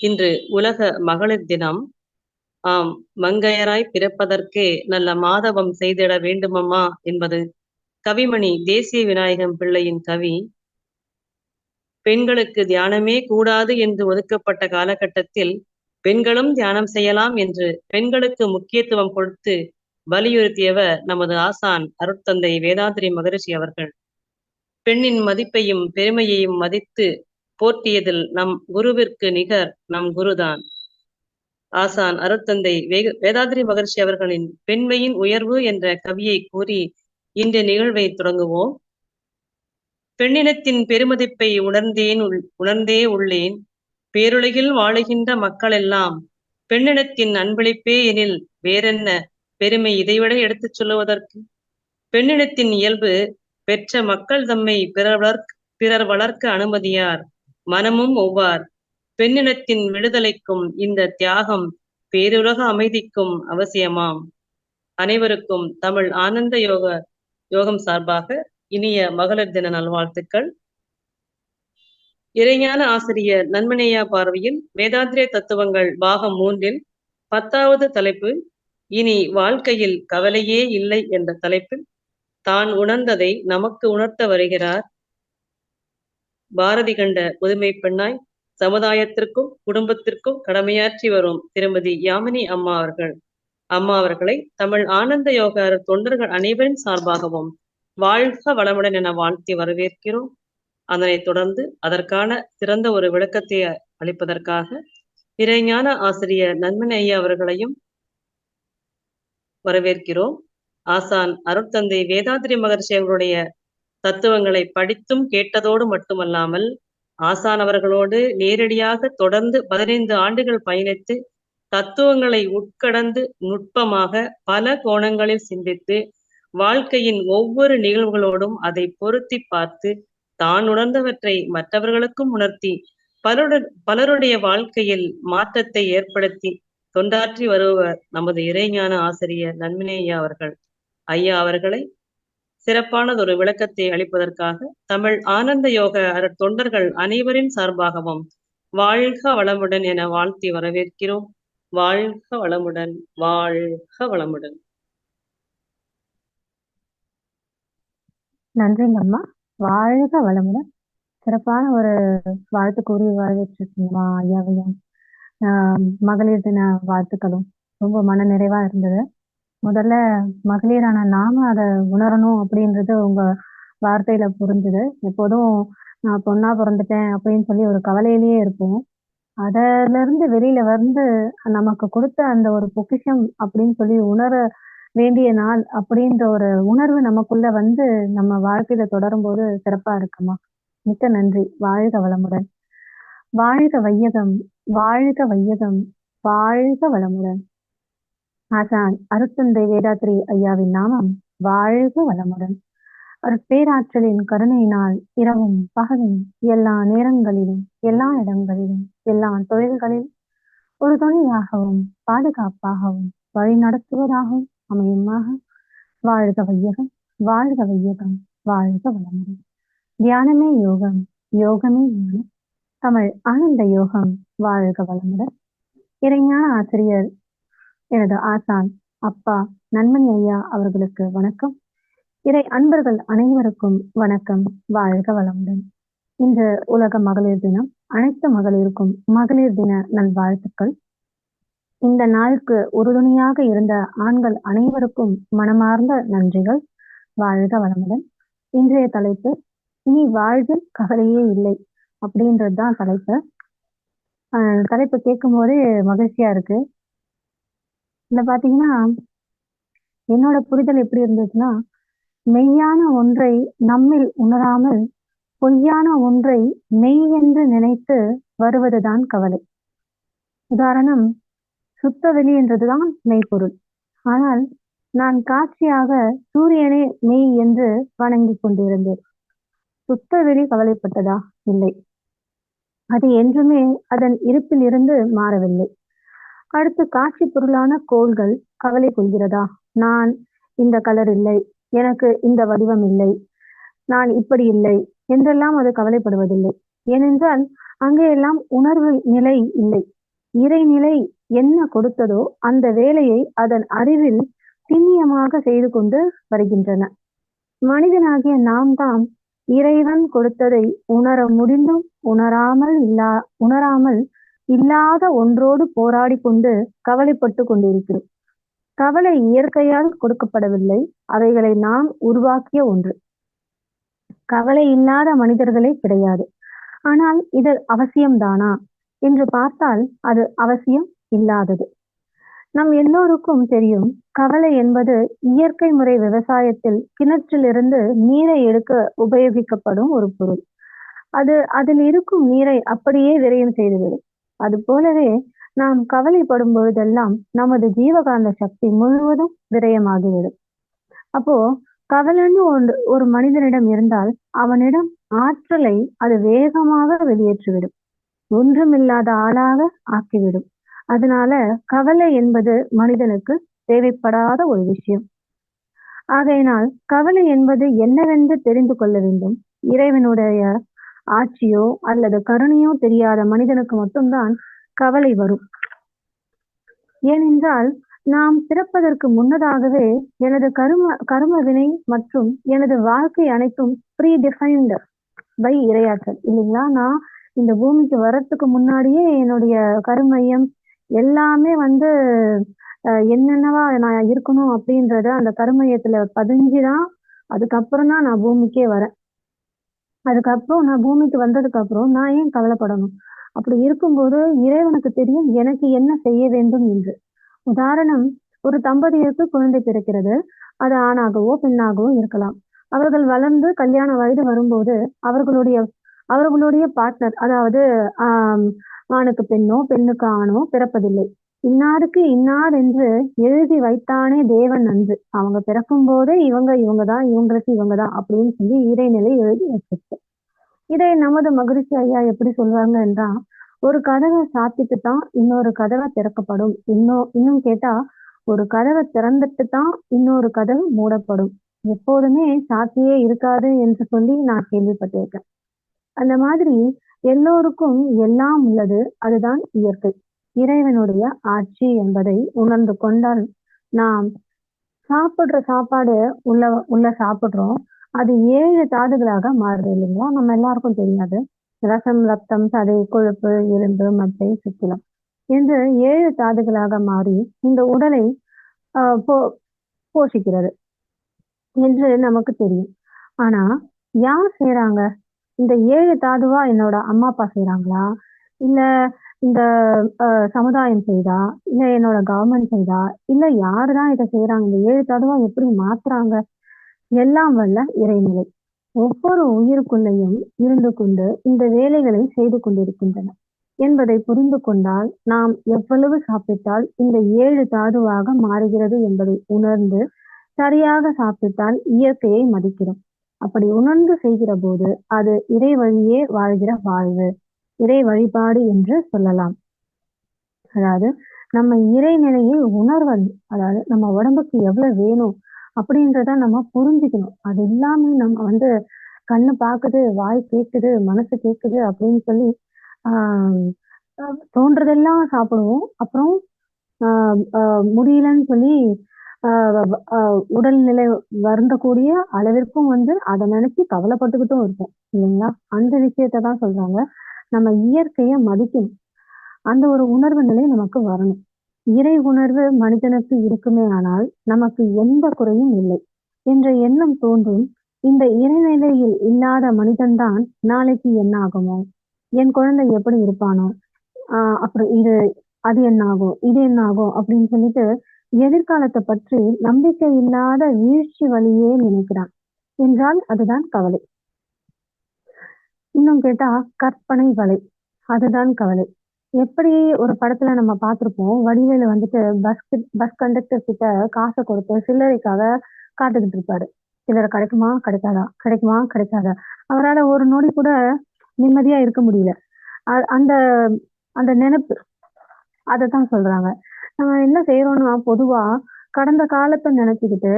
இன்று உலக மகளிர் தினம். ஆம் மங்கையராய் பிறப்பதற்கே நல்ல மாதவம் செய்திட வேண்டுமம்மா என்பது கவிமணி தேசிய விநாயகம் பிள்ளையின் கவி. பெண்களுக்கு தியானமே கூடாது என்று ஒதுக்கப்பட்ட காலகட்டத்தில் பெண்களும் தியானம் செய்யலாம் என்று பெண்களுக்கு முக்கியத்துவம் கொடுத்து வலியுறுத்தியவர் நமது ஆசான் அருட்தந்தை வேதாந்திரி மகரிஷி அவர்கள். பெண்ணின் மதிப்பையும் பெருமையையும் மதித்து போற்றியதில் நம் குருவிற்கு நிகர் நம் குருதான். ஆசான் அருட்தந்தை வேதாதிரி மகர்ஷி அவர்களின் பெண்மையின் உயர்வு என்ற கவியை கூறி இன்றைய நிகழ்வை தொடங்குவோம். பெண்ணினத்தின் பெருமதிப்பை உணர்ந்தேன் உணர்ந்தே உள்ளேன். பேருலகில் வாழுகின்ற மக்கள் எல்லாம் பெண்ணினத்தின் அன்பளிப்பே எனில் வேறென்ன பெருமை இதைவிட எடுத்துச் சொல்லுவதற்கு? பெண்ணினத்தின் இயல்பு பெற்ற மக்கள் தம்மை பிறர் வளர்க்க பிறர் வளர்க்க அனுமதியார். மனமும் ஒவ்வார். பெண்ணினத்தின் விடுதலைக்கும் இந்த தியாகம் பேருலக அமைதிக்கும் அவசியமாம். அனைவருக்கும் தமிழ் ஆனந்த யோக யோகம் சார்பாக இனிய மகளிர் தின நல்வாழ்த்துக்கள். இறைஞான ஆசிரியர் நன்மனையா பார்வையில் வேதாந்திரிய தத்துவங்கள் பாகம் மூன்றில் பத்தாவது தலைப்பு இனி வாழ்க்கையில் கவலையே இல்லை என்ற தலைப்பில் தான் உணர்ந்ததை நமக்கு உணர்த்த வருகிறார் பாரதி கண்ட புதுமை பெண்ணாய் சமுதாயத்திற்கும் குடும்பத்திற்கும் கடமையாற்றி வரும் திருமதி யாமினி அம்மா அவர்கள். அம்மா அவர்களை தமிழ் ஆனந்த யோக தொண்டர்கள் அனைவரின் சார்பாகவும் வாழ்க வளமுடன் என வாழ்த்தி வரவேற்கிறோம். அதனைத் தொடர்ந்து அதற்கான சிறந்த ஒரு விளக்கத்தை அளிப்பதற்காக இறைஞான ஆசிரியர் நன்மன் ஐயா அவர்களையும் வரவேற்கிறோம். ஆசான் அருட்தந்தை வேதாதிரி மகர்ஷி அவர்களுடைய தத்துவங்களை படித்தும் கேட்டதோடு மட்டுமல்லாமல் ஆசான் அவர்களோடு நேரடியாக தொடர்ந்து பதினைந்து ஆண்டுகள் பயணித்து தத்துவங்களை உட்கடந்து நுட்பமாக பல கோணங்களில் சிந்தித்து வாழ்க்கையின் ஒவ்வொரு நிகழ்வுகளோடும் அதை பொருத்தி பார்த்து தான் உணர்ந்தவற்றை மற்றவர்களுக்கும் உணர்த்தி பலருடன் பலருடைய வாழ்க்கையில் மாற்றத்தை ஏற்படுத்தி தொண்டாற்றி வருபவர் நமது இறைஞான ஆசிரியர் நன்மினேயா அவர்கள். ஐயா அவர்களை சிறப்பானதொரு விளக்கத்தை அளிப்பதற்காக தமிழ் ஆனந்த யோக தொண்டர்கள் அனைவரின் சார்பாகவும் வாழ்க வளமுடன் என வாழ்த்தி வரவேற்கிறோம். வாழ்க வளமுடன் வாழ்க வளமுடன். நன்றி அம்மா. வாழ்க வளமுடன். சிறப்பான ஒரு வாழ்த்து கூறி வரவேற்றிருக்கீங்கம்மா ஐயாவையும். மகளிர் தின வாழ்த்துக்களும். ரொம்ப மன நிறைவா இருந்தது. முதல்ல மகளிரான நாம அதை உணரணும் அப்படின்றது உங்க வார்த்தையில புரிஞ்சுது. எப்போதும் நான் பொண்ணா பிறந்துட்டேன் அப்படின்னு சொல்லி ஒரு கவலையிலேயே இருப்போம். அதுல இருந்து வெளியில வந்து நமக்கு கொடுத்த அந்த ஒரு பொக்கிஷம் அப்படின்னு சொல்லி உணர வேண்டிய நாள் அப்படின்ற ஒரு உணர்வு நமக்குள்ள வந்து நம்ம வாழ்க்கையில தொடரும் போது சிறப்பா இருக்குமா? மிக்க நன்றி. வாழ்க வளமுடன். வாழ்க வையகம். வாழ்க வையகம். வாழ்க வளமுடன். ஆசான் அருத்தந்தை வேதாத்ரி ஐயாவின் நாமம் வாழ்க வளமுடன். பேராற்றலின் கருணையினால் இரவும் பகலும் எல்லா நேரங்களிலும் எல்லா இடங்களிலும் எல்லா தொழில்களிலும் ஒரு துணையாகவும் பாதுகாப்பாகவும் வழி நடத்துவதாகவும் அமையுமாக. வாழ்க வையகம் வாழ்க வையகம் வாழ்க வளமுடன். தியானமே யோகம் யோகமே ஞானம். தமிழ் ஆனந்த யோகம் வாழ்க வளமுடன். இறைஞான ஆசிரியர் எனது ஆசான் அப்பா நன்மணி ஐயா அவர்களுக்கு வணக்கம். இறை அன்பர்கள் அனைவருக்கும் வணக்கம். வாழ்க வளமுடன். இன்று உலக மகளிர் தினம். அனைத்து மகளிருக்கும் மகளிர் தின நல்வாழ்த்துக்கள். இந்த நாளுக்கு உறுதுணையாக இருந்த ஆண்கள் அனைவருக்கும் மனமார்ந்த நன்றிகள். வாழ்க வளமுடன். இன்றைய தலைப்பு இனி வாழ்வில் கவலையே இல்லை அப்படின்றது தான் தலைப்பு தலைப்பு கேட்கும் போதே மகிழ்ச்சியா இருக்கு. இதுல பாத்தீங்கன்னா என்னோட புரிதல் எப்படி இருந்துச்சுன்னா மெய்யான ஒன்றை நம்மில் உணராமல் பொய்யான ஒன்றை மெய் என்று நினைத்து வருவதுதான் கவலை. உதாரணம் சுத்த வெளி என்றதுதான் மெய்ப்பொருள். ஆனால் நான் காட்சியாக சூரியனே மெய் என்று வணங்கி கொண்டிருந்தேன். சுத்த வெளி கவலைப்பட்டதா? இல்லை. அது என்றுமே அதன் இருப்பில் இருந்து மாறவில்லை. அடுத்து காட்சி பொருளான கோள்கள் கவலை கொள்கிறதா? நான் இந்த கலர் இல்லை. எனக்கு இந்த வடிவம் இல்லை. நான் இப்படி இல்லை. என்றெல்லாம் அது கவலைப்படுவதில்லை. ஏனென்றால் அங்கே எல்லாம் உணர்வு நிலை இல்லை. இறைநிலை என்ன கொடுத்ததோ அந்த வேலையை அதன் அறிவில் திண்ணியமாக செய்து கொண்டு வருகின்றன. மனிதனாகிய நாம் தாம் இறைவன் கொடுத்ததை உணர முடிந்தும் உணராமல் இல்லா உணராமல் இல்லாத ஒன்றோடு போராடி கொண்டு கவலைப்பட்டு கொண்டிருக்கிறோம். கவலை இயற்கையால் கொடுக்கப்படவில்லை. அவைகளை நாம் உருவாக்கிய ஒன்று. கவலை இல்லாத மனிதர்களே கிடையாது. ஆனால் இது அவசியம்தானா? என்று பார்த்தால் அது அவசியம் இல்லாதது. நம் எல்லோருக்கும் தெரியும் கவலை என்பது இயற்கை முறை விவசாயத்தில் கிணற்றிலிருந்து நீரை எடுக்க உபயோகிக்கப்படும் ஒரு பொருள். அது அதில் இருக்கும் நீரை அப்படியே விரயம் செய்துவிடும். அது போலவே நாம் கவலைப்படும் பொழுதெல்லாம் நமது ஜீவகாந்த சக்தி முழுவதும் விரயமாகிவிடும். அப்போ கவலைன்னு ஒன்று ஒரு மனிதனிடம் இருந்தால் அவனிடம் ஆற்றலை அது வேகமாக வெளியேற்றிவிடும். ஒன்றுமில்லாத ஆளாக ஆக்கிவிடும். அதனால கவலை என்பது மனிதனுக்கு தேவைப்படாத ஒரு விஷயம். ஆகையினால் கவலை என்பது என்னவென்று தெரிந்து கொள்ள வேண்டும். இறைவனுடைய ஆட்சியோ அல்லது கருணையோ தெரியாத மனிதனுக்கு மட்டும்தான் கவலை வரும். ஏனென்றால் நாம் பிறப்பதற்கு முன்னதாகவே எனது கரும கரும வினை மற்றும் எனது வாழ்க்கை அனைத்தும் ப்ரீ டிஃபைன்டு பை இரையாற்றல். இல்லைங்களா? நான் இந்த பூமிக்கு வர்றதுக்கு முன்னாடியே என்னுடைய கருமையம் எல்லாமே வந்து என்னென்னவா நான் இருக்கணும் அப்படின்றத அந்த கருமையத்துல பதிஞ்சுதான். அதுக்கப்புறம் தான் நான் பூமிக்கே வரேன். அதுக்கப்புறம் நான் பூமிக்கு வந்ததுக்கு அப்புறம் நான் ஏன் கவலைப்படணும்? அப்படி இருக்கும்போது இறைவனுக்கு தெரியும் எனக்கு என்ன செய்ய வேண்டும் என்று. உதாரணம் ஒரு தம்பதியருக்கு குழந்தை பிறக்கிறது. அது ஆணாகவோ பெண்ணாகவோ இருக்கலாம். அவர்கள் வளர்ந்து கல்யாண வயது வரும்போது அவர்களுடைய அவர்களுடைய பார்ட்னர் அதாவது ஆஹ் ஆணுக்கு பெண்ணோ பெண்ணுக்கு ஆணோ பிறப்பதில்லை. இன்னாருக்கு இன்னார் என்று எழுதி வைத்தானே தேவன் அன்று. அவங்க பிறக்கும் போதே இவங்க இவங்க தான் இவங்களுக்கு இவங்க தான் அப்படின்னு சொல்லி இறைநிலை எழுதி வச்சிருக்கு. இதை நமது மகிழ்ச்சி ஐயா எப்படி சொல்றாங்க என்றா ஒரு கதவை சாத்திட்டு தான் இன்னொரு கதவை திறக்கப்படும். இன்னும் இன்னும் கேட்டா ஒரு கதவை திறந்துட்டு தான் இன்னொரு கதவு மூடப்படும். எப்போதுமே சாத்தியே இருக்காது என்று சொல்லி நான் கேள்விப்பட்டிருக்கேன். அந்த மாதிரி எல்லோருக்கும் எல்லாம் உள்ளது அதுதான் இயற்கை. இறைவனுடைய ஆட்சி என்பதை உணர்ந்து கொண்டால் நாம் சாப்பிடுற சாப்பாடு உள்ள உள்ள சாப்பிடுறோம். அது ஏழு தாதுகளாக மாறுது இல்லைங்களா? நம்ம எல்லாருக்கும் தெரியாது. ரசம் ரத்தம் சதை கொழுப்பு எலும்பு மத்தை சுக்கிலம் என்று ஏழு தாதுகளாக மாறி இந்த உடலை போ போஷிக்கிறது என்று நமக்கு தெரியும். ஆனா யார் செய்யறாங்க இந்த ஏழு தாதுவா என்னோட அம்மா அப்பா செய்யறாங்களா இல்ல இந்த சமுதாயம் செய்தா இல்ல என்னோட கவர்மெண்ட் செய்தா இல்ல யாருதான் இதை செய்யறாங்க இந்த ஏழு தடவை எப்படி மாத்துறாங்க? எல்லாம் வல்ல இறைநிலை. ஒவ்வொரு உயிருக்குள்ளேயும் இருந்து கொண்டு இந்த வேலைகளை செய்து கொண்டிருக்கின்றன. என்பதை புரிந்து கொண்டால் நாம் எவ்வளவு சாப்பிட்டால் இந்த ஏழு தாதுவாக மாறுகிறது என்பதை உணர்ந்து சரியாக சாப்பிட்டால் இயற்கையை மதிக்கிறோம். அப்படி உணர்ந்து செய்கிற போது அது இறை வழியே வாழ்கிற வாழ்வு. இறை வழிபாடு என்று சொல்லலாம். அதாவது நம்ம இறைநிலையை உணர்வது அதாவது நம்ம உடம்புக்கு எவ்வளவு வேணும் அப்படின்றத நம்ம புரிஞ்சுக்கணும். அது இல்லாம நம்ம வந்து கண்ணு பாக்குது வாய் கேக்குது மனசு கேக்குது அப்படின்னு சொல்லி ஆஹ் தோன்றதெல்லாம் சாப்பிடுவோம். அப்புறம் ஆஹ் முடியலன்னு சொல்லி உடல்நிலை வருந்தக்கூடிய அளவிற்கும் வந்து அதை நினைச்சு கவலைப்பட்டுக்கிட்டும் இருப்போம். இல்லைங்களா? அந்த விஷயத்த தான் சொல்றாங்க. நம்ம இயற்கைய மதிக்கணும். அந்த ஒரு உணர்வு நிலை நமக்கு வரணும். இறை உணர்வு மனிதனுக்கு இருக்குமே ஆனால் நமக்கு எந்த குறையும் இல்லை. என்ற எண்ணம் தோன்றும் இந்த இறைநிலையில் இல்லாத மனிதன்தான் நாளைக்கு என்ன ஆகுமோ என் குழந்தை எப்படி இருப்பானோ? ஆஹ் அப்புறம் இது அது என்ன ஆகும் இது என்ன ஆகும் அப்படின்னு சொல்லிட்டு எதிர்காலத்தை பற்றி நம்பிக்கை இல்லாத வீழ்ச்சி வழியே நினைக்கிறான். என்றால் அதுதான் கவலை. இன்னும் கேட்டா கற்பனை வலை அதுதான் கவலை. எப்படி ஒரு படத்துல நம்ம பார்த்திருப்போம் வடிவேலு வந்துட்டு பஸ் பஸ் கண்டக்டர் கிட்ட காசை கொடுத்து சில்லறைக்காக காத்துக்கிட்டு இருப்பாரு. சிலர் கிடைக்குமா? கிடைக்காதா? கிடைக்குமா? கிடைக்காதா? அவரால் ஒரு நொடி கூட நிம்மதியா இருக்க முடியல. அந்த அந்த நினைப்பு அதை தான் சொல்றாங்க. நம்ம என்ன செய்யறோம்னா பொதுவா கடந்த காலத்தை நினைச்சுக்கிட்டு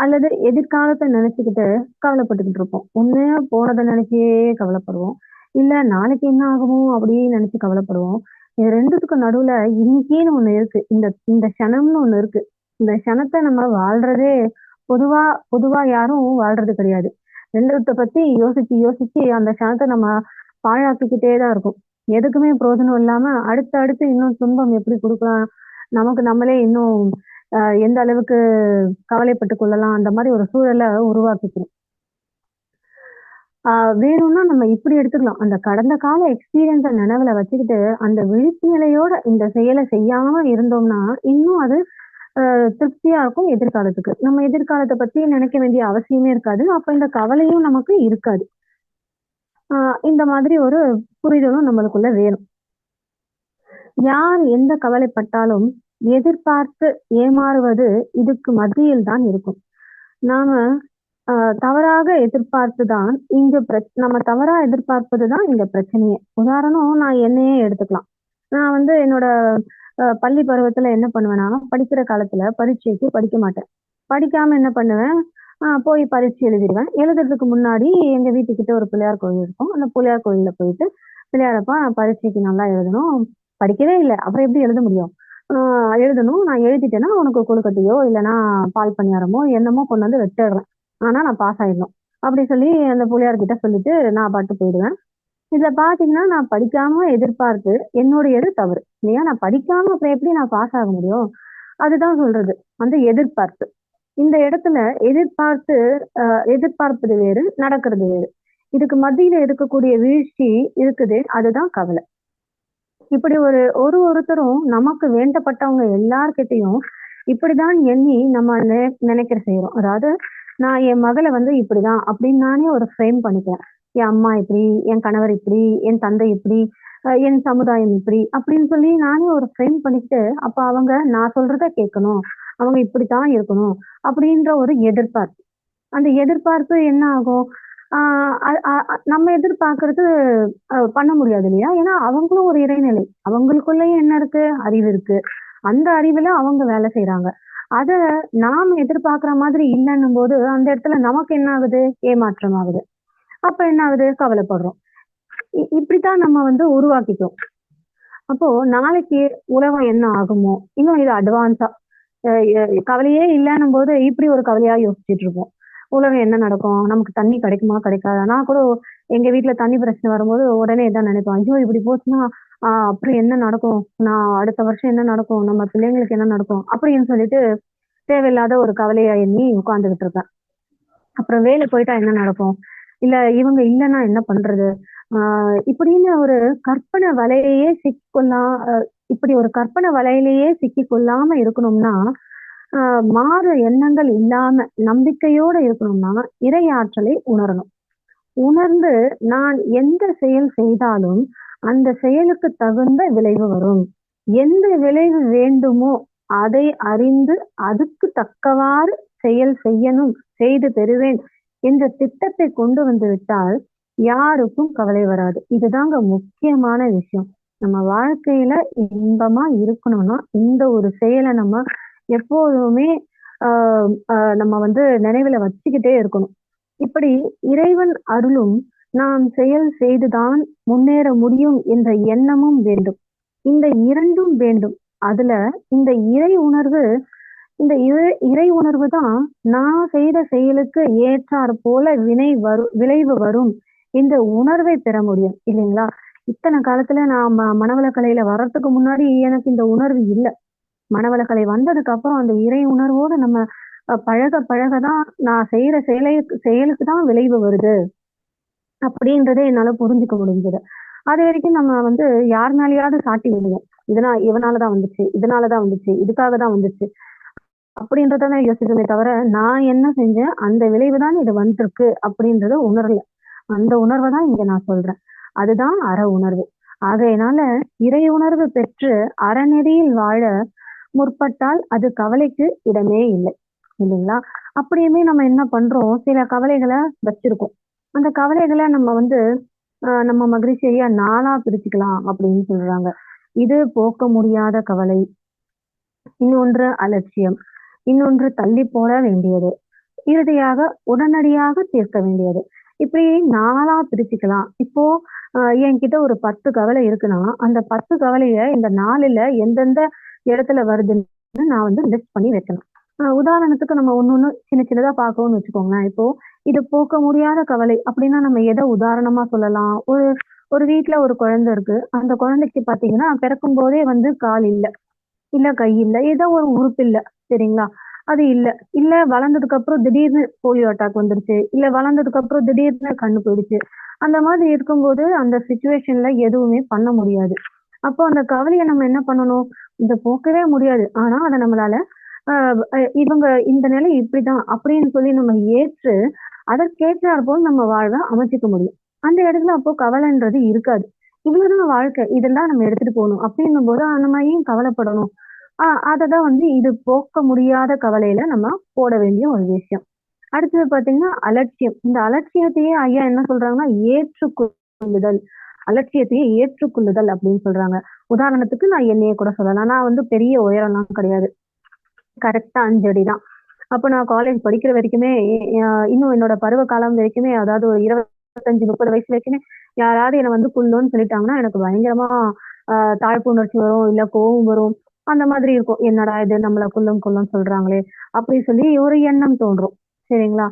அல்லது எதிர்காலத்தை நினைச்சுக்கிட்டு கவலைப்பட்டுக்கிட்டு இருப்போம். ஒண்ணு போனதை நினைச்சே கவலைப்படுவோம். இல்ல நாளைக்கு என்ன ஆகுமோ அப்படின்னு நினைச்சு கவலைப்படுவோம். இது ரெண்டுத்துக்கும் நடுவுல இன்னைக்கேன்னு ஒண்ணு இருக்கு. இந்த இந்த க்ஷணம்னு ஒண்ணு இருக்கு. இந்த க்ஷணத்தை நம்ம வாழ்றதே பொதுவா பொதுவா யாரும் வாழ்றது கிடையாது. ரெண்டுத்த பத்தி யோசிச்சு யோசிச்சு அந்த க்ஷணத்தை நம்ம பாழாக்கிக்கிட்டே தான் இருக்கும். எதுக்குமே பிரோஜனம் இல்லாம அடுத்து அடுத்து இன்னும் துன்பம் எப்படி கொடுக்கலாம்? நமக்கு நம்மளே இன்னும் எந்த அளவுக்கு கவலைப்பட்டு கொள்ளலாம் அந்த மாதிரி ஒரு சூழலை உருவாக்கிக்கணும். ஆஹ் வேணும்னா நம்ம இப்படி எடுத்துக்கலாம். அந்த கடந்த கால எக்ஸ்பீரியன்ஸை நினைவுல வச்சுக்கிட்டு அந்த விழிப்பு நிலையோட இந்த செயலை செய்யாம இருந்தோம்னா இன்னும் அது திருப்தியா இருக்கும் எதிர்காலத்துக்கு. நம்ம எதிர்காலத்தை பத்தி நினைக்க வேண்டிய அவசியமே இருக்காது. அப்ப இந்த கவலையும் நமக்கு இருக்காது. ஆஹ் இந்த மாதிரி ஒரு புரிதலும் நம்மளுக்குள்ள வேணும். யார் எந்த கவலைப்பட்டாலும் எதிர்பார்த்து ஏமாறுவது இதுக்கு மத்தியில் தான் இருக்கும். நாம ஆஹ் தவறாக எதிர்பார்த்து தான் இங்க நம்ம தவறா எதிர்பார்ப்பது தான் இங்க பிரச்சனையே. உதாரணம் நான் என்னையே எடுத்துக்கலாம். நான் வந்து என்னோட ஆஹ் பள்ளி பருவத்துல என்ன பண்ணுவேன்னா படிக்கிற காலத்துல பரீட்சைக்கு படிக்க மாட்டேன். படிக்காம என்ன பண்ணுவேன்? ஆஹ் போய் பரீட்சை எழுதிடுவேன். எழுதுறதுக்கு முன்னாடி எங்க வீட்டுக்கிட்ட ஒரு பிள்ளையார் கோயில் இருக்கும். அந்த பிள்ளையார் கோயில்ல போயிட்டு பிள்ளையாரப்பா நான் பரீட்சைக்கு நல்லா எழுதணும். படிக்கவே இல்லை. அப்புறம் எப்படி எழுத முடியும்? எழுதணும். நான் எழுதிட்டேன்னா உனக்கு கொழுக்கட்டையோ இல்லைன்னா பால் பணியாரமோ என்னமோ கொண்டு வந்து வச்சிடுறேன் ஆனால் நான் பாஸ் ஆயிடணும். அப்படி சொல்லி அந்த புள்ளியார்கிட்ட சொல்லிட்டு நான் பாட்டு போயிடுவேன். இதுல பாத்தீங்கன்னா நான் படிக்காம எதிர்பார்த்து என்னுடையது தவறு. இல்லையா? நான் படிக்காம அப்புறம் எப்படி நான் பாஸ் ஆக முடியும்? அதுதான் சொல்றது. அந்த எதிர்பார்ப்பு. இந்த இடத்துல எதிர்பார்த்து எதிர்பார்ப்பது வேறு நடக்கிறது வேறு. இதுக்கு மத்தியில இருக்கக்கூடிய வீழ்ச்சி இருக்குது. அதுதான் கவலை. இப்படி ஒரு ஒரு ஒருத்தரும் நமக்கு வேண்டப்பட்டவங்க எல்லார்கிட்டையும் இப்படிதான் எண்ணி நம்ம நினைக்கிற செய்யறோம் அதாவது நான் என் மகளை வந்து இப்படிதான் அப்படின்னு நானே ஒரு ஃப்ரேம் பண்ணிக்கிறேன். என் அம்மா இப்படி என் கணவர் இப்படி என் தந்தை இப்படி அஹ் என் சமுதாயம் இப்படி அப்படின்னு சொல்லி நானே ஒரு ஃப்ரேம் பண்ணிட்டு அப்ப அவங்க நான் சொல்றத கேட்கணும். அவங்க இப்படித்தான் இருக்கணும் அப்படின்ற ஒரு எதிர்பார்ப்பு. அந்த எதிர்பார்ப்பு என்ன ஆகும்? நம்ம எதிர்பார்க்கறது அஹ் பண்ண முடியாது இல்லையா? ஏன்னா அவங்களும் ஒரு இறைநிலை. அவங்களுக்குள்ளயும் என்ன இருக்கு? அறிவு இருக்கு. அந்த அறிவுல அவங்க வேலை செய்யறாங்க அத நாம எதிர்பார்க்கிற மாதிரி இல்லைன்னும் போது அந்த இடத்துல நமக்கு என்ன ஆகுது? ஏமாற்றம் ஆகுது. அப்ப என்ன ஆகுது? கவலைப்படுறோம். இ- இப்படித்தான் நம்ம வந்து உருவாக்கிட்டோம். அப்போ நாளைக்கு உலகம் என்ன ஆகுமோ? இன்னும் இது அட்வான்ஸா கவலையே இல்லைன்னும் போது இப்படி ஒரு கவலையா யோசிச்சுட்டு இருப்போம் உலகம் என்ன நடக்கும்? நமக்கு தண்ணி கிடைக்குமா? கிடைக்காதா? நான் கூட எங்க வீட்டுல தண்ணி பிரச்சனை வரும்போது உடனே இதான் நினைப்பேன். ஐயோ இப்படி போச்சுன்னா ஆஹ் அப்புறம் என்ன நடக்கும்? நான் அடுத்த வருஷம் என்ன நடக்கும்? நம்ம பிள்ளைங்களுக்கு என்ன நடக்கும்? அப்படின்னு சொல்லிட்டு தேவையில்லாத ஒரு கவலையா எண்ணி உட்கார்ந்துகிட்டு இருப்பேன். அப்புறம் வேலை போயிட்டா என்ன நடக்கும்? இல்ல இவங்க இல்லைன்னா என்ன பண்றது? ஆஹ் இப்படின்னு ஒரு கற்பனை வலையிலேயே சிக்கிக்கொள்ளா இப்படி ஒரு கற்பனை வலையிலேயே சிக்கிக்கொள்ளாம இருக்கணும்னா மாறு எண்ணங்கள் இல்லாம நம்பிக்கையோட இருக்கணும்னா இறையாற்றலை உணரணும். உணர்ந்து நான் எந்த செயல் செய்தாலும் அந்த செயலுக்கு தகுந்த விளைவு வரும். எந்த விளைவு வேண்டுமோ அதை அறிந்து அதுக்கு தக்கவாறு செயல் செய்யணும் செய்து பெறுவேன் என்ற திட்டத்தை கொண்டு வந்து விட்டால் யாருக்கும் கவலை வராது. இதுதாங்க முக்கியமான விஷயம். நம்ம வாழ்க்கையில இன்பமா இருக்கணும்னா இந்த ஒரு செயலை நம்ம எப்போதுமே ஆஹ் நம்ம வந்து நினைவுல வச்சுக்கிட்டே இருக்கணும். இப்படி இறைவன் அருளும் நாம் செயல் செய்துதான் முன்னேற முடியும் என்ற எண்ணமும் வேண்டும். இந்த இரண்டும் வேண்டும். அதுல இந்த இறை உணர்வு இந்த இறை இறை உணர்வு தான் நான் செய்த செயலுக்கு ஏற்றாற் போல வினை வரும் விளைவு வரும் இந்த உணர்வை பெற முடியும் இல்லைங்களா? இத்தனை காலத்துல நான் மனவளக்கலையில வர்றதுக்கு முன்னாடி எனக்கு இந்த உணர்வு இல்லை. மனவளக்கலை வந்ததுக்கு அப்புறம் அந்த இறை உணர்வோடு நம்ம அஹ், பழக பழகதான் நான் செய்யற செயலை செயலுக்கு தான் விளைவு வருது. அப்படின்றதே என்னால புரிஞ்சுக்க முடிஞ்சது. அது வரைக்கும் நம்ம வந்து யார் மேலேயாவது சாட்டி விடுவோம். இதனா இவனாலதான் வந்துச்சு இதனாலதான் வந்துச்சு இதுக்காக தான் வந்துச்சு அப்படின்றதான் யோசிக்கணுமே தவிர நான் என்ன செஞ்சேன் அந்த விளைவு தான் இது வந்திருக்கு அப்படின்றத உணரல. அந்த உணர்வை தான் இங்க நான் சொல்றேன். அதுதான் அற உணர்வு. ஆகையினால இறை உணர்வு பெற்று அறநெறியில் வாழ முற்பட்டால் அது கவலைக்கு இடமே இல்லை. இல்லைங்களா? அப்படியுமே நம்ம என்ன பண்றோம்? சில கவலைகளை வச்சிருக்கோம். அந்த கவலைகளை நம்ம வந்து ஆஹ் நம்ம மகிழ்ச்சியா நாளா பிரிச்சுக்கலாம் அப்படின்னு சொல்றாங்க. இது போக்க முடியாத கவலை. இன்னொன்று அலட்சியம். இன்னொன்று தள்ளி போட வேண்டியது. இறுதியாக உடனடியாக தீர்க்க வேண்டியது. இப்படி நாளா பிரிச்சுக்கலாம். இப்போ என்கிட்ட ஒரு பத்து கவலை இருக்குன்னா அந்த பத்து கவலைய இந்த நாளில எந்தெந்த இடத்துல வருதுன்னு நான் வந்து லிஸ்ட் பண்ணி வைக்கணும். ஆஹ் உதாரணத்துக்கு நம்ம ஒண்ணு ஒண்ணு சின்ன சின்னதா பார்க்கணும்னு வச்சுக்கோங்களேன். இப்போ இது போக்க முடியாத கவலை அப்படின்னா நம்ம எதை உதாரணமா சொல்லலாம்? ஒரு ஒரு வீட்டுல ஒரு குழந்தை இருக்கு. அந்த குழந்தைக்கு பாத்தீங்கன்னா பிறக்கும் போதே வந்து கால் இல்ல. இல்ல கை இல்ல. ஏதோ ஒரு உறுப்பு இல்ல. சரிங்களா? அது இல்ல. இல்ல வளர்ந்ததுக்கு அப்புறம் திடீர்னு போலியோ அட்டாக் வந்துருச்சு. இல்ல வளர்ந்ததுக்கு அப்புறம் திடீர்னு கண்ணு போயிடுச்சு. அந்த மாதிரி இருக்கும்போது அந்த சுச்சுவேஷன்ல எதுவுமே பண்ண முடியாது. அப்போ அந்த கவலையை நம்ம என்ன பண்ணணும்? இத போக்கவே முடியாது. ஆனா அதை நம்மளால ஆஹ் அஹ் இவங்க இந்த நிலை இப்படிதான் அப்படின்னு சொல்லி நம்ம ஏற்று அதற்கேற்றார் போல் நம்ம வாழ்வை அமைச்சிக்க முடியும். அந்த இடத்துல அப்போ கவலைன்றது இருக்காது. இவ்வளவுதான் வாழ்க்கை. இதெல்லாம் நம்ம எடுத்துட்டு போகணும். அப்படின்னும் போது நம்ம ஏன் கவலைப்படணும். ஆஹ் அததான் வந்து இது போக்க முடியாத கவலையில நம்ம போட வேண்டிய ஒரு விஷயம். அடுத்தது பாத்தீங்கன்னா அலட்சியம். இந்த அலட்சியத்தையே ஐயா என்ன சொல்றாங்கன்னா ஏற்றுக்கொள்ளுதல். அலட்சியத்தையே ஏற்றுக்கொள்ளுதல் அப்படின்னு சொல்றாங்க. உதாரணத்துக்கு நான் என்னைய கூட சொல்லலாம். நான் வந்து பெரிய உயரம்லாம் கிடையாது. கரெக்டா அஞ்சு அடி தான். அப்போ நான் காலேஜ் படிக்கிற வரைக்குமே இன்னும் என்னோட பருவ காலம் வரைக்குமே அதாவது ஒரு இருபத்தஞ்சு முப்பது வயசு வரைக்குமே யாராவது என்னை வந்து குள்ளோன்னு சொல்லிட்டாங்கன்னா எனக்கு பயங்கரமா ஆஹ் தாழ்ப்பு உணர்ச்சி வரும் இல்ல கோவம் வரும். அந்த மாதிரி இருக்கும். என்னடா இது? நம்மள குள்ளம் குள்ளம் சொல்றாங்களே. அப்படி சொல்லி ஒரு எண்ணம் தோன்றும். சரிங்களா?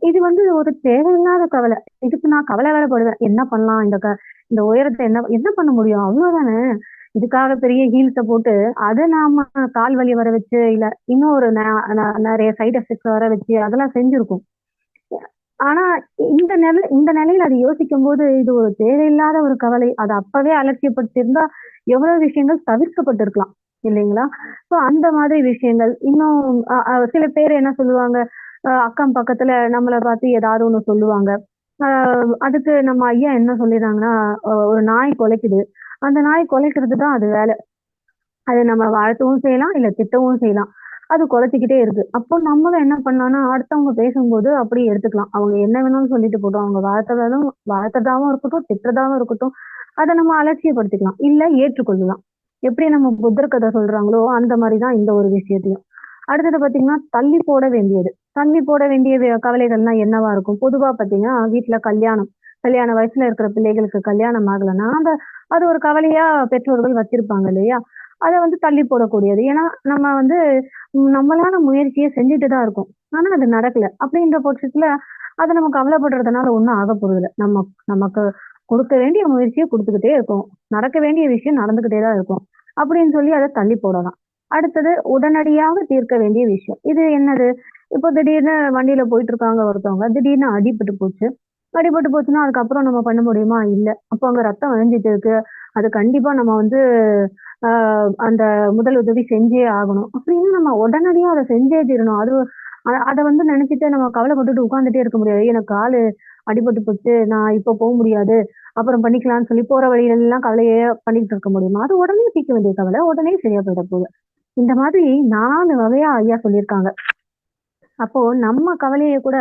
இது வந்து ஒரு தேவையில்லாத கவலை. இதுக்கு நான் கவலை வேலைப்படுவேன் என்ன பண்ணலாம்? இந்த க இந்த உயரத்தை என்ன என்ன பண்ண முடியும்? அவ்வளவுதானே? இதுக்காக பெரிய ஹீல்ஸை போட்டு அதை நாம கால் வலி வர வச்சு இல்ல இன்னும் ஒரு ந- நிறைய சைடு எஃபெக்ட்ஸ் வர வச்சு அதெல்லாம் செஞ்சிருக்கும். ஆனா இந்த நிலை இந்த நிலையில அதை யோசிக்கும் போது இது ஒரு தேவையில்லாத ஒரு கவலை. அது அப்பவே அலட்சியப்படுத்தியிருந்தா எவ்வளவு விஷயங்கள் தவிர்க்கப்பட்டிருக்கலாம். இல்லைங்களா? சோ அந்த மாதிரி விஷயங்கள். இன்னும் சில பேர் என்ன சொல்லுவாங்க? அக்கம் பக்கத்துல நம்மளை பார்த்து ஏதாவது ஒண்ணு சொல்லுவாங்க. அதுக்கு நம்ம ஐயா என்ன சொல்லிடுறாங்கன்னா ஒரு நாய் குலைக்குது. அந்த நாய் குலைக்கிறது தான் அது வேலை. அது நம்ம வாழ்த்தவும் செய்யலாம் இல்ல திட்டவும் செய்யலாம். அது குலைச்சிக்கிட்டே இருக்கு. அப்போ நம்மளும் என்ன பண்ணலாம்னா அடுத்தவங்க பேசும்போது அப்படி எடுத்துக்கலாம். அவங்க என்ன வேணாலும் சொல்லிட்டு போட்டோம் அவங்க வாழ்த்ததாலும் வாழ்த்ததாவும் இருக்கட்டும் திட்டுறதாவும் இருக்கட்டும். அதை நம்ம அலட்சியப்படுத்திக்கலாம். இல்ல ஏற்றுக்கொள்ளலாம். எப்படி நம்ம புத்தர் கதை சொல்றாங்களோ அந்த மாதிரிதான் இந்த ஒரு விஷயத்தையும். அடுத்தது பாத்தீங்கன்னா தள்ளி போட வேண்டியது. தள்ளி போட வேண்டிய கவலைகள்னா கவலைகள்லாம் என்னவா இருக்கும்? பொதுவா பாத்தீங்கன்னா வீட்டுல கல்யாணம் கல்யாண வயசுல இருக்கிற பிள்ளைகளுக்கு கல்யாணம் ஆகலைன்னா அந்த அது ஒரு கவலையா பெற்றோர்கள் வச்சிருப்பாங்க இல்லையா? அதை வந்து தள்ளி போடக்கூடியது. ஏன்னா நம்ம வந்து நம்மளான முயற்சியை செஞ்சுட்டு தான் இருக்கோம். ஆனா அது நடக்கல. அப்படின்ற பட்சத்துல அதை நம்ம கவலைப்படுறதுனால ஒன்றும் ஆக போறது நம்ம நமக்கு கொடுக்க வேண்டிய முயற்சியை கொடுத்துக்கிட்டே இருக்கும். நடக்க வேண்டிய விஷயம் நடந்துகிட்டே தான் இருக்கும். அப்படின்னு சொல்லி அதை தள்ளி போடலாம். அடுத்தது உடனடியாக தீர்க்க வேண்டிய விஷயம். இது என்னது? இப்போ திடீர்னு வண்டியில போயிட்டு இருக்காங்க ஒருத்தவங்க. திடீர்னு அடிபட்டு போச்சு. அடிபட்டு போச்சுன்னா அதுக்கப்புறம் நம்ம பண்ண முடியுமா? இல்ல. அப்போ அங்க ரத்தம் வழிஞ்சிட்டு இருக்கு. அது கண்டிப்பா நம்ம வந்து அந்த முதல் உதவி செஞ்சே ஆகணும். அப்படின்னு நம்ம உடனடியா அதை செஞ்சே தீரணும். அது அதை வந்து நினைச்சிட்டு நம்ம கவலைப்பட்டுட்டு உட்காந்துட்டே இருக்க முடியாது. எனக்கு காலு அடிபட்டு போச்சு. நான் இப்போ போக முடியாது. அப்புறம் பண்ணிக்கலாம்னு சொல்லி போற வழியில எல்லாம் கவலையே பண்ணிட்டு இருக்க முடியுமா? அது உடனே தீர்க்க வேண்டிய கவலை உடனே சரியா போயிட போகுது. இந்த மாதிரி நாலு வகையா ஐயா சொல்லியிருக்காங்க. அப்போ நம்ம கவலையை கூட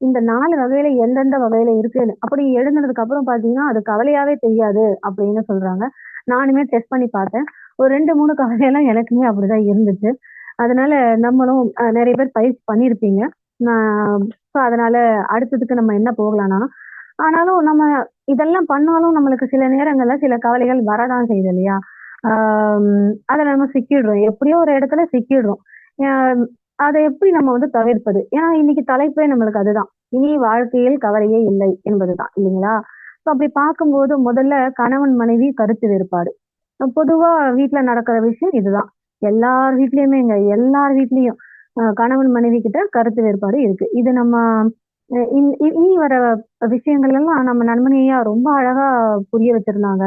இந்த நாலு வகையில எந்தெந்த வகையில இருக்குன்னு அப்படி எழுதுனதுக்கு அப்புறம் பாத்தீங்கன்னா அது கவலையாவே தெரியாது அப்படின்னு சொல்றாங்க. நானுமே டெஸ்ட் பண்ணி பார்த்தேன். ஒரு ரெண்டு மூணு கவலையெல்லாம் எனக்குமே அப்படிதான் இருந்துச்சு. அதனால நம்மளும் அஹ், நிறைய பேர் பயிற்சி பண்ணியிருப்பீங்க. நான் ஸோ அதனால அடுத்ததுக்கு நம்ம என்ன போகலாம்னா ஆனாலும் நம்ம இதெல்லாம் பண்ணாலும் நம்மளுக்கு சில நேரங்கள்ல சில கவலைகள் வரதான் செய்யுது இல்லையா? அதை நம்ம சிக்கிடுறோம். எப்படியோ ஒரு இடத்துல சிக்கிடுறோம். அதை எப்படி நம்ம வந்து தவிர்ப்பது? ஏன்னா இன்னைக்கு தலைப்பே நம்மளுக்கு அதுதான். இனி வாழ்க்கையில் கவலையே இல்லை என்பதுதான். இல்லைங்களா? ஸோ அப்படி பார்க்கும்போது முதல்ல கணவன் மனைவி கருத்து வேறுபாடு. பொதுவா வீட்டுல நடக்கிற விஷயம் இதுதான். எல்லார் வீட்லயுமேங்க எல்லார் வீட்லயும் கணவன் மனைவி கிட்ட கருத்து வேறுபாடு இருக்கு. இது நம்ம இனி இனி வர விஷயங்கள் எல்லாம் நம்ம நண்பனையா ரொம்ப அழகா புரிய வச்சிருந்தாங்க.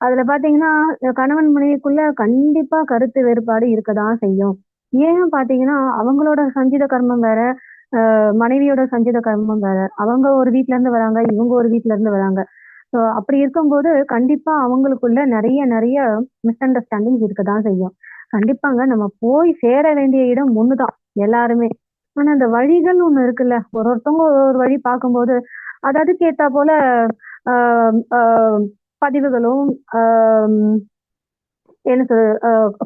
அதுல பாத்தீங்கன்னா கணவன் மனைவிக்குள்ள கண்டிப்பா கருத்து வேறுபாடு இருக்கதான் செய்யும். ஏன் பாத்தீங்கன்னா அவங்களோட சஞ்சித கர்மம் வேற ஆஹ் மனைவியோட சஞ்சித கர்மம் வேற. அவங்க ஒரு வீட்ல இருந்து வராங்க இவங்க ஒரு வீட்ல இருந்து வராங்க. ஸோ அப்படி இருக்கும்போது கண்டிப்பா அவங்களுக்குள்ள நிறைய நிறைய மிஸ் அண்டர்ஸ்டாண்டிங்ஸ் இருக்கதான் செய்யும். கண்டிப்பாங்க நம்ம போய் சேர வேண்டிய இடம் ஒண்ணுதான் எல்லாருமே. ஆனா அந்த வழிகள் ஒண்ணு இருக்குல்ல ஒரு ஒருத்தவங்க ஒரு ஒரு வழி பார்க்கும்போது அது அதுக்கு ஏத்தா போல ஆஹ் ஆஹ் பதிவுகளும் ஆஹ் என்ன சொல்றது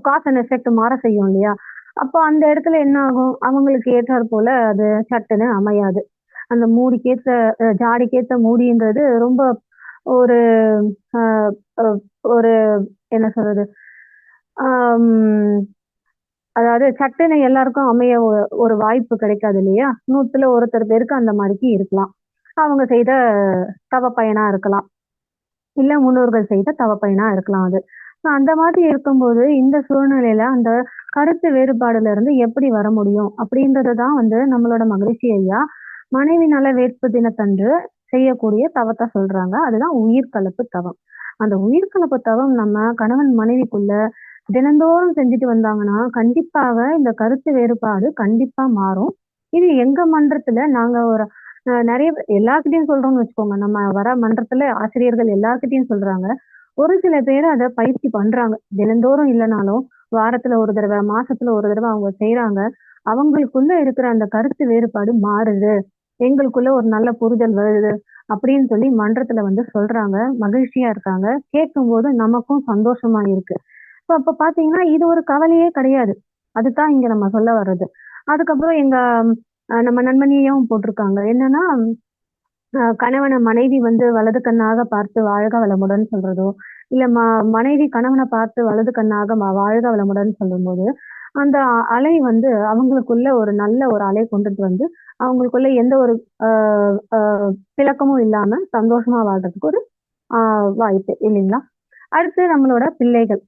காஸ் அண்ட் எஃபெக்ட் மாற செய்யும் இல்லையா? அப்போ அந்த இடத்துல என்ன ஆகும்? அவங்களுக்கு ஏற்றாற் போல அது சட்டுன்னு அமையாது. அந்த மூடிக்கேத்த ஜாடிக்கேத்த மூடின்றது ரொம்ப ஒரு ஆஹ் ஒரு என்ன சொல்றது அதாவது சட்டுன்னு எல்லாருக்கும் அமைய ஒரு வாய்ப்பு கிடைக்காது இல்லையா? நூத்துல ஒருத்தர் பேருக்கு அந்த மாதிரிக்கு இருக்கலாம். அவங்க செய்த தவ பயனா இருக்கலாம். இல்ல முன்னோர்கள் செய்த தவப்பயனா இருக்கலாம் அது. அந்த மாதிரி இருக்கும்போது இந்த சூழ்நிலையில அந்த கருத்து வேறுபாடுல இருந்து எப்படி வர முடியும்? அப்படின்றது தான் வந்து நம்மளோட மகிழ்ச்சி ஐயா. மனைவி நல வேட்பு தினத்தன்று செய்யக்கூடிய தவத்தை சொல்றாங்க. அதுதான் உயிர்கலப்பு தவம். அந்த உயிர்கலப்பு தவம் நம்ம கணவன் மனைவிக்குள்ள தினந்தோறும் செஞ்சுட்டு வந்தாங்கன்னா கண்டிப்பாக இந்த கருத்து வேறுபாடு கண்டிப்பா மாறும். இது எங்க மன்றத்துல நாங்க ஒரு நிறைய பேர் சொல்றோம்னு வச்சுக்கோங்க. நம்ம வர மன்றத்துல ஆசிரியர்கள் எல்லார்கிட்டயும் சொல்றாங்க. ஒரு சில பேர் அதை பயிற்சி பண்றாங்க. தினந்தோறும் இல்லைனாலும் வாரத்துல ஒரு தடவை மாசத்துல ஒரு தடவை அவங்க செய்யறாங்க அவங்களுக்குள்ள இருக்கிற அந்த கருத்து வேறுபாடு மாறுது. எங்களுக்குள்ள ஒரு நல்ல புரிதல் வருது அப்படின்னு சொல்லி மன்றத்துல வந்து சொல்றாங்க. மகிழ்ச்சியா இருக்காங்க. கேட்கும் போது நமக்கும் சந்தோஷமா இருக்கு. இப்போ அப்ப பாத்தீங்கன்னா இது ஒரு கவலையே கிடையாது. அதுதான் இங்க நம்ம சொல்ல வர்றது. அதுக்கப்புறம் எங்க நம்ம நண்பனியும் போட்டிருக்காங்க. என்னன்னா கணவனை மனைவி வந்து வலது கண்ணாக பார்த்து வாழ்க வளமுடன் சொல்றதோ இல்ல ம மனைவி கணவனை பார்த்து வலது கண்ணாக வாழ்க வளமுடன் சொல்லும்போது அந்த அலை வந்து அவங்களுக்குள்ள ஒரு நல்ல ஒரு அலை கொண்டுட்டு வந்து அவங்களுக்குள்ள எந்த ஒரு ஆஹ் ஆஹ் பிளக்கமும் இல்லாம சந்தோஷமா வாழ்றதுக்கு ஒரு ஆஹ் வாய்ப்பு இல்லைங்களா? அடுத்து நம்மளோட பிள்ளைகள்.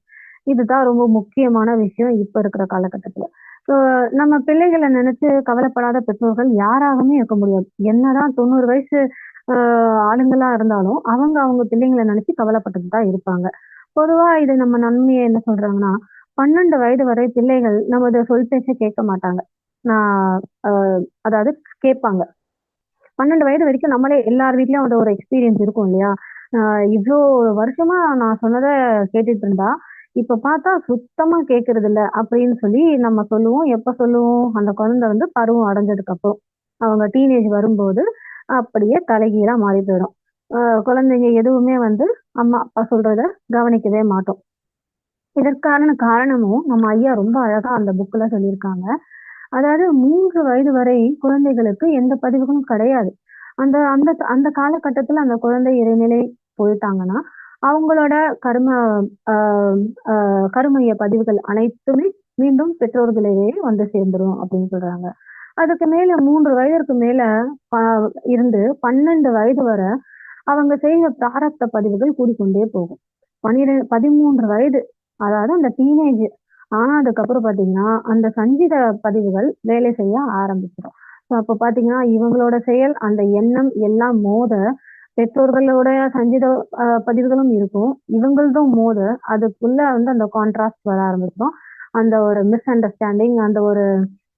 இதுதான் ரொம்ப முக்கியமான விஷயம் இப்ப இருக்கிற காலகட்டத்துல. நம்ம பிள்ளைகளை நினைச்சு கவலைப்படாத பெற்றோர்கள் யாராகவுமே இருக்க முடியாது. என்னதான் தொண்ணூறு வயசு ஆஹ் ஆளுங்களா இருந்தாலும் அவங்க அவங்க பிள்ளைங்களை நினைச்சு கவலைப்பட்டு தான் இருப்பாங்க. பொதுவா இது நம்ம நன்மையை என்ன சொல்றாங்கன்னா பன்னெண்டு வயது வரை பிள்ளைகள் நமது சொல் பேச்ச கேட்க மாட்டாங்க. நான் ஆஹ் அதாவது கேட்பாங்க. பன்னெண்டு வயது வரைக்கும் நம்மளே எல்லார் வீட்லயும் அந்த ஒரு எக்ஸ்பீரியன்ஸ் இருக்கும் இல்லையா? இவ்வளோ வருஷமா நான் சொன்னதை கேட்டுட்டு இருந்தா இப்ப பார்த்தா சுத்தமா கேக்குறது இல்ல அப்படின்னு சொல்லி நம்ம சொல்லுவோம். எப்ப சொல்லுவோம்? அந்த குழந்தை வந்து பருவம் அடைஞ்சதுக்கு அப்புறம். அவங்க டீனேஜ் வரும்போது அப்படியே தலைகீழா மாறி போயிடும். குழந்தைங்க எதுவுமே வந்து அம்மா அப்பா சொல்றத கவனிக்கவே மாட்டோம். இதற்கான காரணமும் நம்ம ஐயா ரொம்ப அழகா அந்த புக்ல சொல்லியிருக்காங்க. அதாவது மூன்று வயது வரை குழந்தைகளுக்கு எந்த பதிவுகளும் கிடையாது. அந்த அந்த அந்த காலகட்டத்துல அந்த குழந்தை இறைநிலை போயிட்டாங்கன்னா அவங்களோட கரும ஆஹ் ஆஹ் கருமைய பதிவுகள் அனைத்துமே மீண்டும் பெற்றோர்களிடையே வந்து சேர்ந்துரும் அப்படின்னு சொல்றாங்க. அதுக்கு மேல மூன்று வயதிற்கு மேல இருந்து பன்னெண்டு வயது வரை அவங்க செய்கிற பிராரப்த பதிவுகள் கூடிக்கொண்டே போகும். பன்னிரெண்டு பதிமூன்று வயது அதாவது அந்த டீனேஜ் ஆனா அதுக்கப்புறம் பாத்தீங்கன்னா அந்த சஞ்சித பதிவுகள் வேலை செய்ய ஆரம்பிச்சிடும். அப்போ பாத்தீங்கன்னா இவங்களோட செயல் அந்த எண்ணம் எல்லாம் மோத பெற்றோர்களோட சஞ்சித ஆஹ், பதிவுகளும் இருக்கும். இவங்களதும் மோது அதுக்குள்ள வந்து அந்த கான்ட்ராஸ்ட் வர ஆரம்பிச்சிடும். அந்த ஒரு மிஸ் அண்டர்ஸ்டாண்டிங் அந்த ஒரு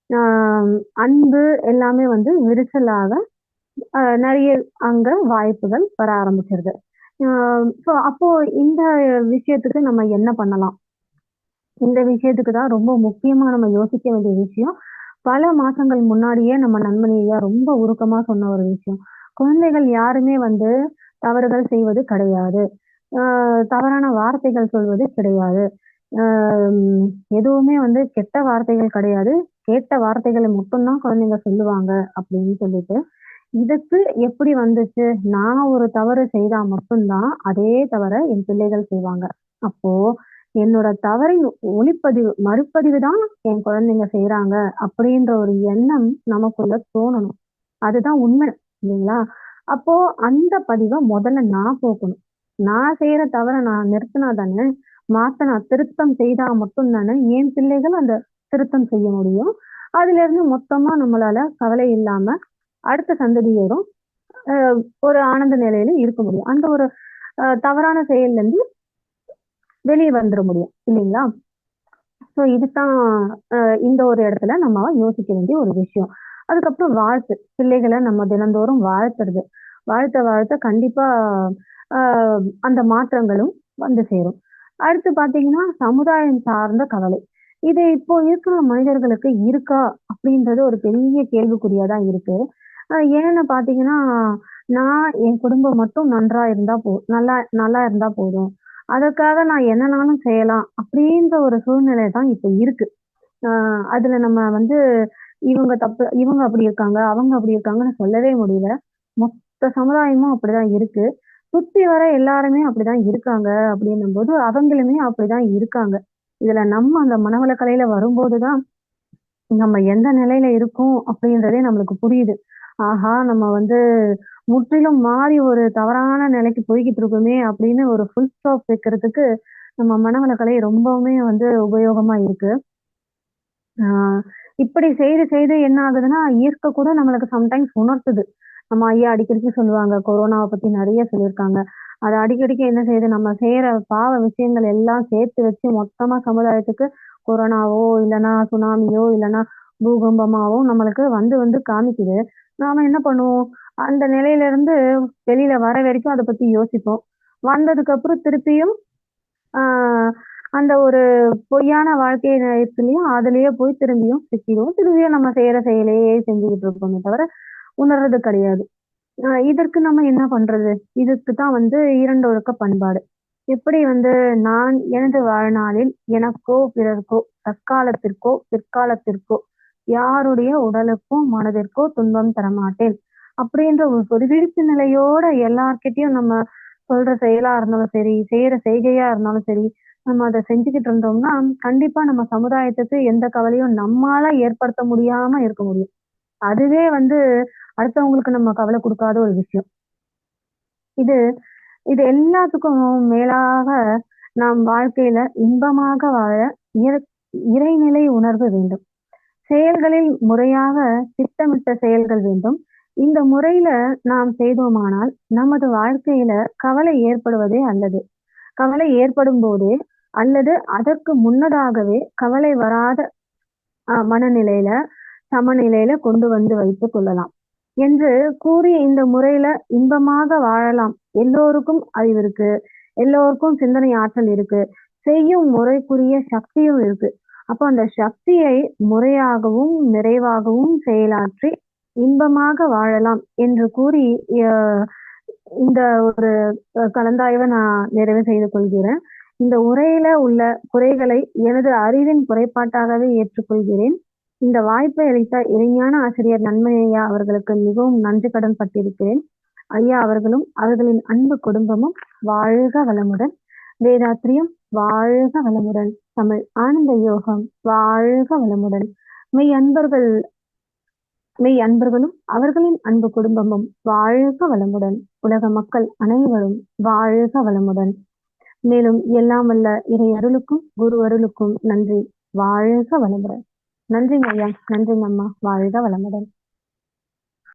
ஆஹ், அன்பு எல்லாமே வந்து விரிசலாக நிறைய அங்க வாய்ப்புகள் வர ஆரம்பிச்சிருது. ஸோ அப்போ இந்த விஷயத்துக்கு நம்ம என்ன பண்ணலாம்? இந்த விஷயத்துக்கு தான் ரொம்ப முக்கியமா நம்ம யோசிக்க வேண்டிய விஷயம். பல மாசங்கள் முன்னாடியே நம்ம நண்பனையா ரொம்ப உருக்கமா சொன்ன ஒரு விஷயம். குழந்தைகள் யாருமே வந்து தவறுகள் செய்வது கிடையாது. தவறான வார்த்தைகள் சொல்வது கிடையாது. எதுவுமே வந்து கெட்ட வார்த்தைகள் கிடையாது. கேட்ட வார்த்தைகளை மட்டும்தான் குழந்தைங்க சொல்லுவாங்க அப்படின்னு சொல்லிட்டு. இதுக்கு எப்படி வந்துச்சு? நான் ஒரு தவறு செய்தா மட்டும்தான் அதே தவிர என் பிள்ளைகள் செய்வாங்க. அப்போ என்னோட தவறை ஒளிப்பதிவு மறுபதிவு தான் என் குழந்தைங்க செய்யறாங்க அப்படின்ற ஒரு எண்ணம் நமக்குள்ள தோணணும். அதுதான் உண்மை. இல்லைங்களா? அப்போ அந்த பதிவை முதல்ல நான் போக்கணும். நான் செய்யற தவற நான் நிறுத்தினா தானே மாத்த நான் திருத்தம் செய்தா மட்டும் தானே என் பிள்ளைகள் அந்த திருத்தம் செய்ய முடியும். அதுல இருந்து மொத்தமா நம்மளால கவலை இல்லாம அடுத்த சந்ததியோடும் ஆஹ் ஒரு ஆனந்த நிலையில இருக்க முடியும். அந்த ஒரு தவறான செயல்ல இருந்து வெளியே வந்துட முடியும். இல்லைங்களா? ஸோ இதுதான் இந்த ஒரு இடத்துல நம்ம யோசிக்க வேண்டிய ஒரு விஷயம். அதுக்கப்புறம் வாழ்த்து. பிள்ளைகளை நம்ம தினந்தோறும் வாழ்த்துறது. வாழ்த்த வாழ்த்த கண்டிப்பா அந்த மாற்றங்களும் வந்து சேரும். அடுத்து பாத்தீங்கன்னா சமுதாயம் சார்ந்த கவலை. இது இப்போ இருக்கிற மனிதர்களுக்கு இருக்கா அப்படின்றது ஒரு பெரிய கேள்விக்குறியா தான் இருக்கு ஏன்னு பாத்தீங்கன்னா நான் என் குடும்பம் மட்டும் நன்றா இருந்தா போ நல்லா நல்லா இருந்தா போதும். அதற்காக நான் என்னனாலும் செய்யலாம் அப்படின்ற ஒரு சூழ்நிலை தான் இப்ப இருக்கு. ஆஹ் அதுல நம்ம வந்து இவங்க தப்பு இவங்க அப்படி இருக்காங்க அவங்க அப்படி இருக்காங்கன்னு சொல்லவே முடியல. மொத்த சமுதாயமும் அப்படிதான் இருக்கு. சுத்தி வர எல்லாருமே அப்படிதான் இருக்காங்க அப்படின்னும் போது அவங்களுமே அப்படிதான் இருக்காங்க. இதுல நம்ம அந்த மனவளக்கலையில வரும்போதுதான் நம்ம எந்த நிலையில இருக்கோம் அப்படின்றதே நம்மளுக்கு புரியுது. ஆஹா நம்ம வந்து முற்றிலும் மாறி ஒரு தவறான நிலைக்கு போய்கிட்டு இருக்கோமே அப்படின்னு ஒரு ஃபுல் ஸ்டாப் வைக்கிறதுக்கு நம்ம மனவளக்கலை ரொம்பவுமே வந்து உபயோகமா இருக்கு. ஆஹ் இப்படி செய்து செய்து என்ன ஆகுதுன்னா இயற்கை கூட நம்மளுக்கு சம்டைம்ஸ் உணர்த்துது. நம்ம ஐயா அடிக்கடிக்கு சொல்லுவாங்க கொரோனாவை பத்தி நிறைய சொல்லியிருக்காங்க. அதை அடிக்கடிக்கு என்ன செய்யுது? நம்ம செய்யற பாவ விஷயங்கள் எல்லாம் சேர்த்து வச்சு மொத்தமா சமுதாயத்துக்கு கொரோனாவோ இல்லைன்னா சுனாமியோ இல்லைன்னா பூகம்பமாவோ நம்மளுக்கு வந்து வந்து காமிக்குது. நாம என்ன பண்ணுவோம்? அந்த நிலையில இருந்து வெளியில வர வரைக்கும் அதை பத்தி யோசிப்போம். வந்ததுக்கு அப்புறம் திருப்பியும் ஆஹ் அந்த ஒரு பொய்யான வாழ்க்கை இருக்குல்லையும் அதுலயே போய் திரும்பியும் சிக்கிடும் திரும்பியும் நம்ம செய்யற செயலையே செஞ்சுக்கிட்டு இருக்கோமே தவிர உணர்றது கிடையாது. ஆஹ் இதற்கு நம்ம என்ன பண்றது? இதுக்கு தான் வந்து இரண்டு ஒழுக்க பண்பாடு. எப்படி வந்து நான் எனது வாழ்நாளில் எனக்கோ பிறர்க்கோ தற்காலத்திற்கோ பிற்காலத்திற்கோ யாருடைய உடலுக்கோ மனதிற்கோ துன்பம் தரமாட்டேன் அப்படின்ற ஒரு ஒரு விழிப்பு நிலையோட எல்லார்கிட்டையும் நம்ம சொல்ற செயலா இருந்தாலும் சரி செய்யற செய்கையா இருந்தாலும் சரி நம்ம அதை செஞ்சுக்கிட்டு இருந்தோம்னா கண்டிப்பா நம்ம சமுதாயத்துக்கு எந்த கவலையும் நம்மால ஏற்படுத்த முடியாம இருக்க முடியும். அதுவே வந்து அடுத்தவங்களுக்கு நம்ம கவலை கொடுக்காத ஒரு விஷயம். இது இது எல்லாத்துக்கும் மேலாக நாம் வாழ்க்கையில இன்பமாக வாழ இறைநிலை உணர்வு வேண்டும். செயல்களில் முறையாக திட்டமிட்ட செயல்கள் வேண்டும். இந்த முறையில நாம் செய்தோமானால் நமது வாழ்க்கையில கவலை ஏற்படுவதே அல்லது கவலை ஏற்படும் போதே அல்லது அதற்கு முன்னதாகவே கவலை வராத மனநிலையில சமநிலையில கொண்டு வந்து வைத்துக் கொள்ளலாம். என்று கூறிய இந்த முறையில இன்பமாக வாழலாம். எல்லோருக்கும் அறிவு இருக்கு. எல்லோருக்கும் சிந்தனை ஆற்றல் இருக்கு. செய்யும் முறைக்குரிய சக்தியும் இருக்கு. அப்போ அந்த சக்தியை முறையாகவும் நிறைவாகவும் செயலாற்றி இன்பமாக வாழலாம் என்று கூறி இந்த ஒரு கலந்தாய்வை நான் நிறைவு செய்து கொள்கிறேன். இந்த உரையில உள்ள குறைகளை எனது அறிவின் குறைபாட்டாகவே ஏற்றுக்கொள்கிறேன். இந்த வாய்ப்பை அளித்த இளைஞான ஆசிரியர் நன்மை ஐயா அவர்களுக்கு மிகவும் நன்றி கடன் பட்டிருக்கிறேன். ஐயா அவர்களும் அவர்களின் அன்பு குடும்பமும் வாழ்க வளமுடன். வேதாத்திரியம் வாழ்க வளமுடன். தமிழ் ஆனந்த யோகம் வாழ்க வளமுடன். மெய் அன்பர்கள் மெய் அன்பர்களும் அவர்களின் அன்பு குடும்பமும் வாழ்க வளமுடன். உலக மக்கள் அனைவரும் வாழ்க வளமுடன். மேலும் எல்லாம் வல்ல இறை அருளுக்கும் குரு அருளுக்கும் நன்றி. வாழ்க வளமுடன். நன்றிங்க ஐயா நன்றிங்க அம்மா. வாழ்க வளமுடன்.